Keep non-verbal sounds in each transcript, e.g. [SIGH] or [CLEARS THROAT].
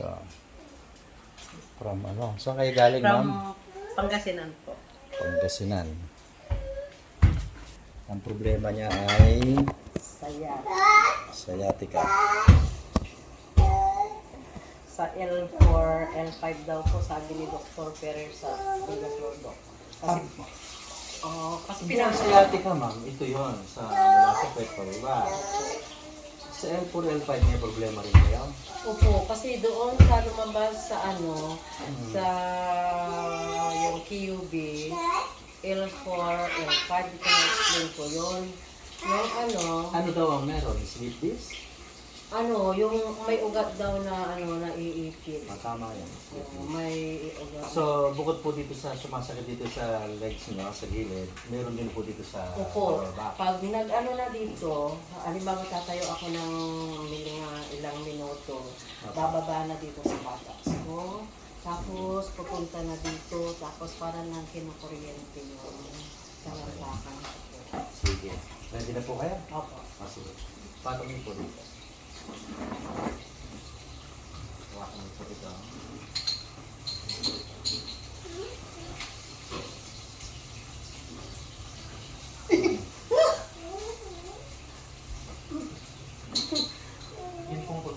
Ito. From ano? Saan kayo galing, From ma'am? Pangasinan po. Pangasinan. Ang problema niya ay Saya. sciatica. Sa L4, L5 daw po, sabi ni Dr. Ferrer sa Pingaslordo. Kasi, oh, kasi Hindi ang pinag- sciatica, ma'am. Ito yon sa mula sa pet pababa. Sa L4, L5 may problema rin kayo? Opo, kasi doon sa lumabas sa ano, sa yung QB, L4, L5, di ko na-explain ko yun. Yung ano, Ano daw ang meron? Sleep disc? Ano, yung may ugat daw na ano, na iipit. Ah, tama yan. Oo, may ugat. So, bukod po dito sa sumasakit dito sa legs nyo, sa gilid, meron din po dito sa Opo, lower back. pag nag-ano na dito, halimbawa tatayo ako ng mga ilang minuto, bababa na dito sa buttocks ko, tapos pupunta na dito, tapos parang nang kinukuryente ko po. Sige. Ready na po kayo? Opo. Ah, sige. Po dito.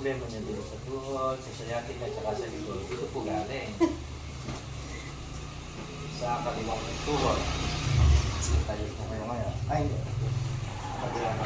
Problema niya dito sa tuhod, sa sciatica, at saka sa likod. Dito po galing. Sa kaliwang tuhod. Tayo po kayo ngayon. Ay, hindi. Kabila na.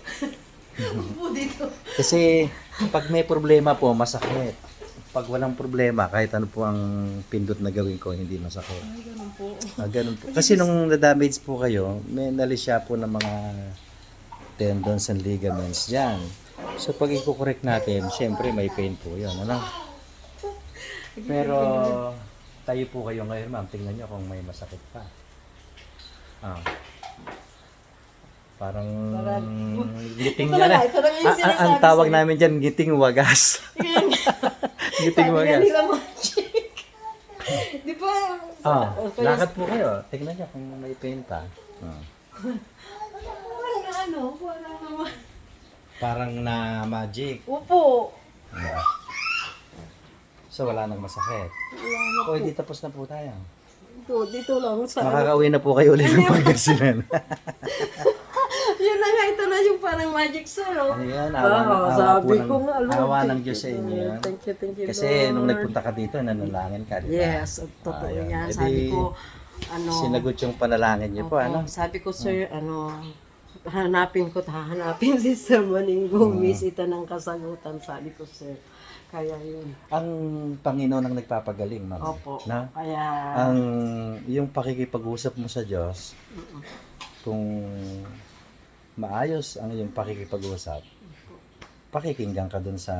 Opo dito. Kasi pag may problema po, masakit. Pag walang problema, kahit ano po ang pindot na gawin ko, hindi masakit. Ay, ganun po. Ah, ganun po. Kasi nung na-damage po kayo, may nalisya po ng mga tendons and ligaments dyan. So pag i-correct natin, syempre may pain po yun. Ano? Pero tayo po kayo ngayon, ma'am. Tingnan nyo kung may masakit pa. Ah. Parang giting na yung Ah, ah, ang sinasabi tawag namin dyan, giting wagas. [LAUGHS] giting [LAUGHS] wagas. [LAUGHS] Di ba? Ah, Okay. lakad po kayo. Tingnan nyo kung may pain pa. Ah. Parang ano, parang naman. Parang na magic. Opo. Ah. So wala nang masakit. Wala na O, di tapos na po tayo. Dito, dito lang sa. Makakauwi na po kayo ulit ng Pangasinan. Yun na nga, ito na yung parang magic sir, oh. Ayan, Ah, awa, ng- awa sabi po ng, ko nga, Lord, awa ng thank Diyos sa inyo. Lord. Thank you, thank you, Kasi Lord. nung nagpunta ka dito, nanalangin ka, di ba? Yes, totoo Ayun. yan. Eh, Sabi di, ko, ano, Sinagot yung panalangin niyo po, opo, ano? sabi ko, sir, ano, hanapin ko, hahanapin [LAUGHS] si Sir Maninggo, Hmm. miss ito ng kasagutan, sabi ko, sir. Kaya yun. Ang Panginoon ang nagpapagaling, ma'am. Opo. Na? Kaya, Ang yung pakikipag-usap mo sa Diyos, kung maayos ang iyong pakikipag-usap, pakikinggan ka dun sa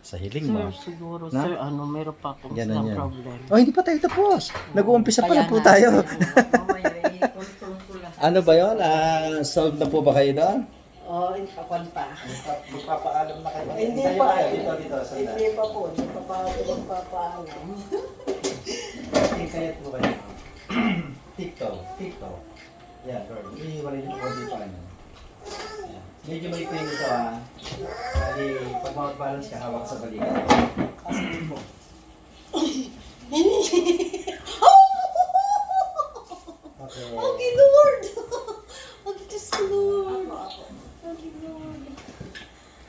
sa hiling mo. sir, siguro, Na? sir, ano, meron pa akong Ganun isang problem. Oh, hindi pa tayo tapos. Nag-uumpisa pa lang po tayo. [LAUGHS] ano, ba yun? Ah, solved na po ba kayo doon? Oo, oh, ipakwan pa. Magpapaalam na kayo. Hindi pa. Dito, dito. Sandali. Hindi pa po, hindi pa pa ako magpapaalam. [LAUGHS] Kaya po kayo. [CLEARS THROAT] Tiktok. Tiktok. Yan, Lord. Iniiwalay niyo po dito ano. Medyo may pain ito ah. Kali, pag mag-balance ka, hawak sa balikat. Kasi po. Okay. Okay, Lord! [LAUGHS] Okay, Diyos ko, Lord! Okay, Lord!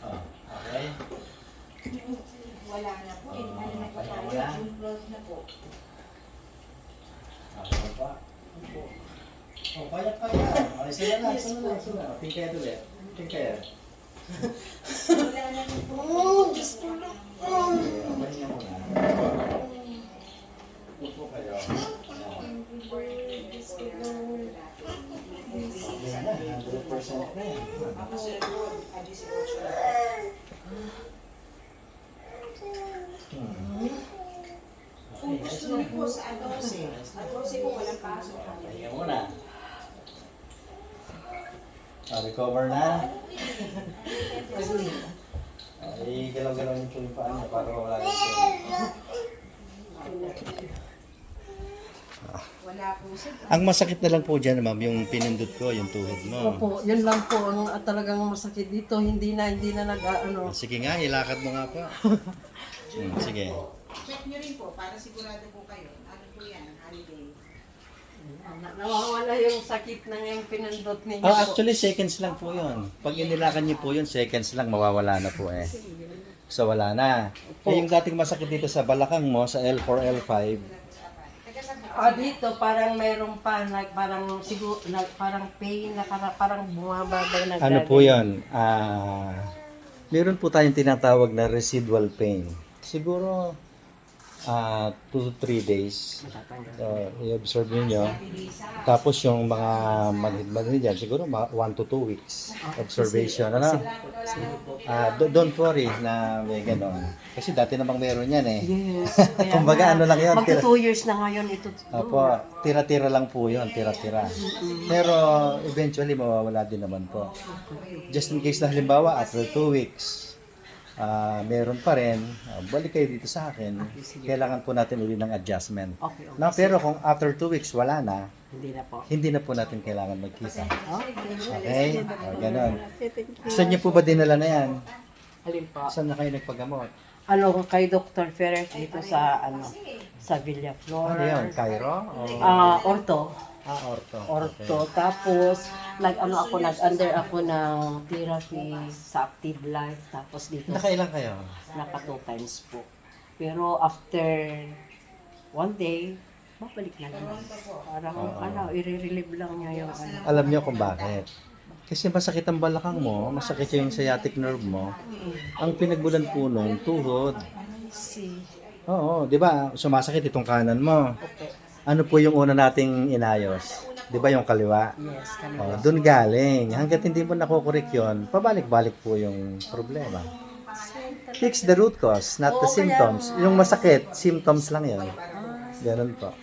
Oh, okay. Wala na po. Eh, ano na po tayo? Wala. Close na po. Okay pa. Oh, kaya kaya. Okay, sila na, sila na, sila na. Tingin kaya ulit. Tingin kaya. Na. Oh, Diyos ko, okay niya muna. Upo kayo. Diyos ko, Lord! Yan na, 100% na yan. Hmm. po sa 12. 12 po walang pasok. Ayan muna. Ah, recover na. Ay, galaw-galaw niyo po yung paa niya para wala yung Wala po siya. Ang masakit na lang po dyan, ma'am, yung pinindot ko, yung tuhod mo. Opo, yun lang po ang ah, talagang masakit dito. Hindi na, hindi na nag, ah, ano. Sige nga, ilakad mo nga po. [LAUGHS] Hmm, sige. Check nyo rin po para sigurado po kayo. Ano po yan, holiday. Na- Nawawala yung sakit ng yung pinindot ninyo. Oh, actually, seconds lang po yun. Pag inilakan niyo po yun, seconds lang, mawawala na po eh. So, wala na. Eh, yung dating masakit dito sa balakang mo, sa L4, L5, Ah, dito parang mayroon pa like parang siguro like, parang pain na parang, parang bumababa na ano po yun? Ah, meron po tayong tinatawag na residual pain. Siguro, ah 2 to 3 days. So, i-observe ninyo. Tapos yung mga manhid-manhid dyan, siguro 1 to 2 weeks observation. Ano? Ah, do- don't worry na may ganon. Kasi dati namang meron yan eh. Yes. [LAUGHS] Kumbaga ano lang yun. Tira, two years na ngayon ito. Opo, tira-tira lang po yun, tira-tira. Pero eventually mawawala din naman po. Just in case na halimbawa after 2 weeks, ah meron pa rin, ah, balik kayo dito sa akin. Kailangan po natin uli ng adjustment. Okay, okay. Na, pero kung after 2 weeks wala na, Hindi na po. hindi na po natin kailangan magkita. Okay. Okay? O, ganun. Saan niyo po ba dinala na yan? Alin po? Saan na kayo nagpagamot? Ano kay Dr. Ferrer dito sa ano sa Villaflor. Ano yun? Cairo? Ah, orto. Ah, orto. Orto. Tapos, nag ano ako, nag-under ako ng therapy sa active life. Tapos dito, Nakailan kayo? naka two times po. Pero after one day, babalik na naman. Parang, ano, i-relieve lang niya yung ano. Alam niyo kung bakit. Kasi masakit ang balakang mo, masakit yung sciatic nerve mo. Ang pinagbulan po nung tuhod. Si, Oo, di ba? Sumasakit itong kanan mo. okay. Ano po yung una nating inayos? Di ba yung kaliwa? Yes, kami. Oh, doon galing. Hanggat hindi mo nakukurik yun, pabalik-balik po yung problema. Fix the root cause, not the symptoms. Yung masakit, symptoms lang yun. Ganun po.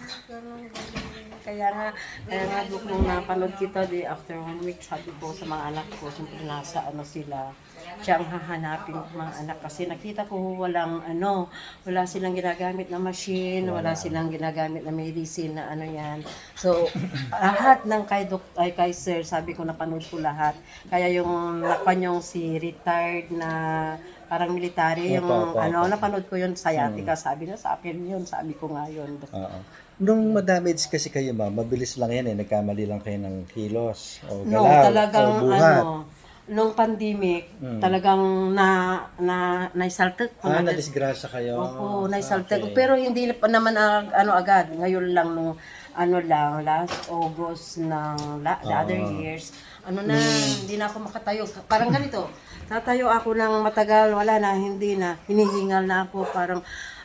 Kaya nga, kaya nga Dok, nung napanood kita di after one week, sabi ko sa mga anak ko, siyempre nasa ano sila, siya ang hahanapin ng mga anak kasi nakita ko walang ano, wala silang ginagamit na machine, wala silang ginagamit na medicine na ano yan. So, lahat ng kay Dok, ay kay Sir, sabi ko napanood ko lahat. Kaya yung nakanyong si retired na parang military, yung Opo, opo, ano, opo. napanood ko yun, sciatica, sabi na sa akin yun, sabi ko nga yun. Oo. Nung madamage kasi kayo ba, mabilis lang yan eh, nagkamali lang kayo ng kilos o No, galaw talagang o buhat. ano, nung pandemic, Mm. talagang na na naisaltek ko ah, na. nadisgrasya kayo. Opo, naisaltek ko. Okay. Pero hindi pa naman ag- ano agad. Ngayon lang nung ano lang, last August ng la, the other Ah. years, ano na, hindi na ako makatayo. Parang ganito, tatayo ako ng matagal, wala na, hindi na, hinihingal na ako, parang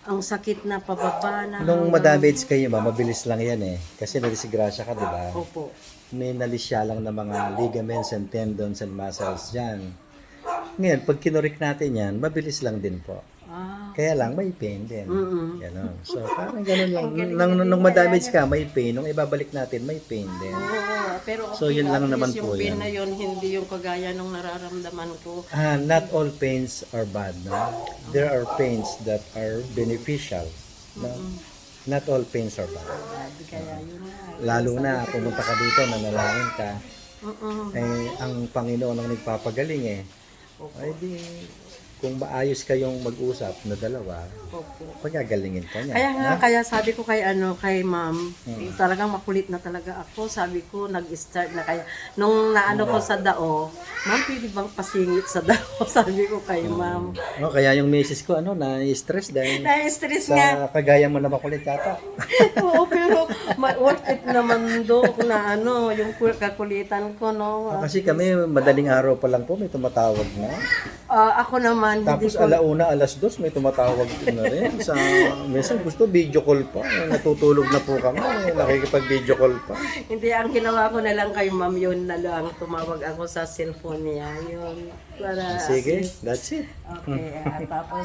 ang sakit na pababa na. Nung madamage kayo ba, mabilis lang yan eh. Kasi nadisgrasya ka, di ba? Opo. May nalisya lang ng mga ligaments and tendons and muscles dyan. Ngayon, pag kinurik natin yan, mabilis lang din po. Ah, Kaya lang, may pain din. Mm-mm. Ganon. So, parang ganun lang. Nung, nung, nung madamage ka, may pain. Nung ibabalik natin, may pain din. Oo, pero So, yun lang at naman least po yung pain na yun, hindi yung kagaya nung nararamdaman ko. Ah, not all pains are bad, no? There are pains that are beneficial, no? Not all pains are bad. Kaya yun nga. Lalo na, pumunta ka dito, nanalangin ka, Oo. eh, ang Panginoon ang nagpapagaling eh. Ay di, kung maayos kayong mag-usap na dalawa, Opo. pagagalingin ka niya. Kaya nga, no? kaya sabi ko kay ano, kay ma'am, Hmm. talagang makulit na talaga ako. Sabi ko, nag-start na kaya. Nung naano ko sa dao, ma'am, pwede bang pasingit sa dao? [LAUGHS] Sabi ko kay Hmm. ma'am. No, kaya yung misis ko, ano, na-stress dahil [LAUGHS] Na-stress nga. sa kagaya mo na makulit yata. [LAUGHS] Oo, pero ma- worth it naman do na ano, yung kul- kakulitan ko, no. Ah, Kasi kami, madaling araw pa lang po, may tumatawag na. Ah, ako naman, Tapos ko alauna, alas dos, may tumatawag din na rin. Sa, minsan gusto video call pa. Natutulog na po kami. Nakikipag-video call pa. Hindi, ang ginawa ko na lang kay ma'am yun na lang. Tumawag ako sa cellphone niya. Yun. Para Sige, that's it. Okay, ah, tapos